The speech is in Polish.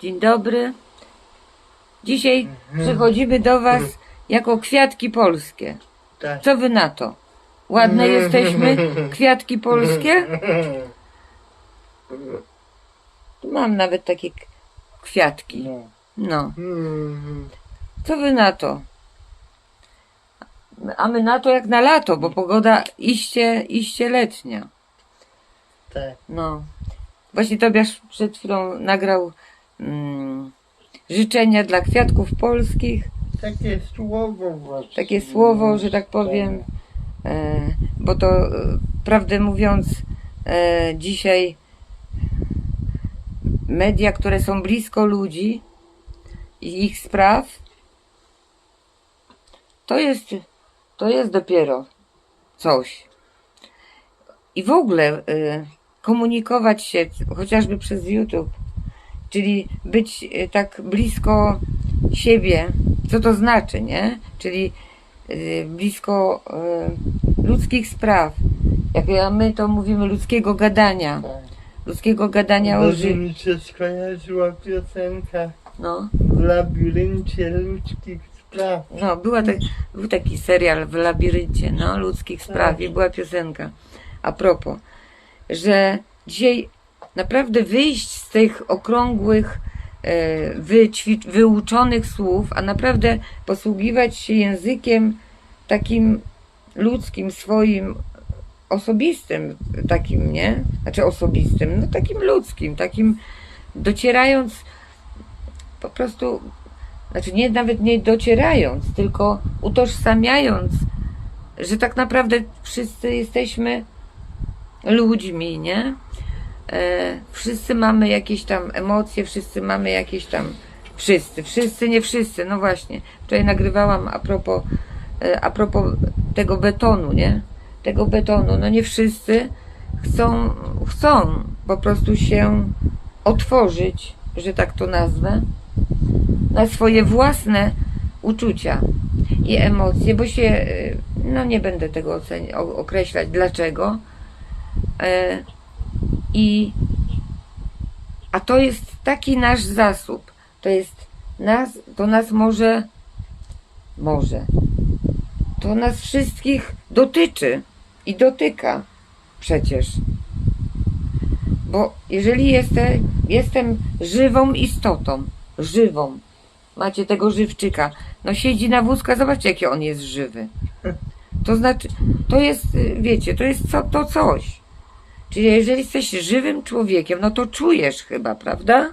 Dzień dobry. Dzisiaj przychodzimy do Was jako kwiatki polskie. Tak. Co Wy na to? Ładne jesteśmy? Kwiatki polskie? Tu Mam nawet takie kwiatki. No. No. Co Wy na to? A my na to jak na lato, bo pogoda iście, iście letnia. Tak. No. Właśnie Tobiasz przed chwilą nagrał mm, życzenia dla kwiatków polskich. Takie słowo właśnie. Takie słowo, że tak powiem, e, bo to e, prawdę mówiąc, e, dzisiaj media, które są blisko ludzi i ich spraw, to jest, to jest dopiero coś. I w ogóle e, komunikować się chociażby przez YouTube, czyli być e, tak blisko siebie, co to znaczy, nie? Czyli y, blisko y, ludzkich spraw. Jak ja- my to mówimy ludzkiego gadania, Tak. ludzkiego gadania o życiu. mi się skojarzyła piosenka No, w labiryncie ludzkich spraw. no była tak, był taki serial w labiryncie, no, ludzkich spraw i była piosenka. A propos, że dzisiaj naprawdę wyjść z tych okrągłych, e, wyuczonych słów, a naprawdę posługiwać się językiem takim ludzkim, swoim, osobistym, takim, nie? Znaczy osobistym, no takim ludzkim, takim docierając po prostu, znaczy nie nawet nie docierając, tylko utożsamiając, że tak naprawdę wszyscy jesteśmy ludźmi, nie? E, wszyscy mamy jakieś tam emocje, wszyscy mamy jakieś tam. Wszyscy, wszyscy, nie wszyscy, no właśnie. Wczoraj nagrywałam a propos, e, a propos tego betonu, nie? Tego betonu. No nie wszyscy chcą, chcą po prostu się otworzyć, że tak to nazwę, na swoje własne uczucia i emocje, bo się, e, no nie będę tego określać dlaczego. I a to jest taki nasz zasób. To jest nas, to nas może, może, to nas wszystkich dotyczy i dotyka przecież. Bo jeżeli jestem, jestem żywą istotą, żywą, macie tego żywczyka, no siedzi na wózka, zobaczcie jaki on jest żywy. To znaczy, to jest, wiecie, to jest co, to coś. Czyli jeżeli jesteś żywym człowiekiem, no to czujesz chyba, prawda?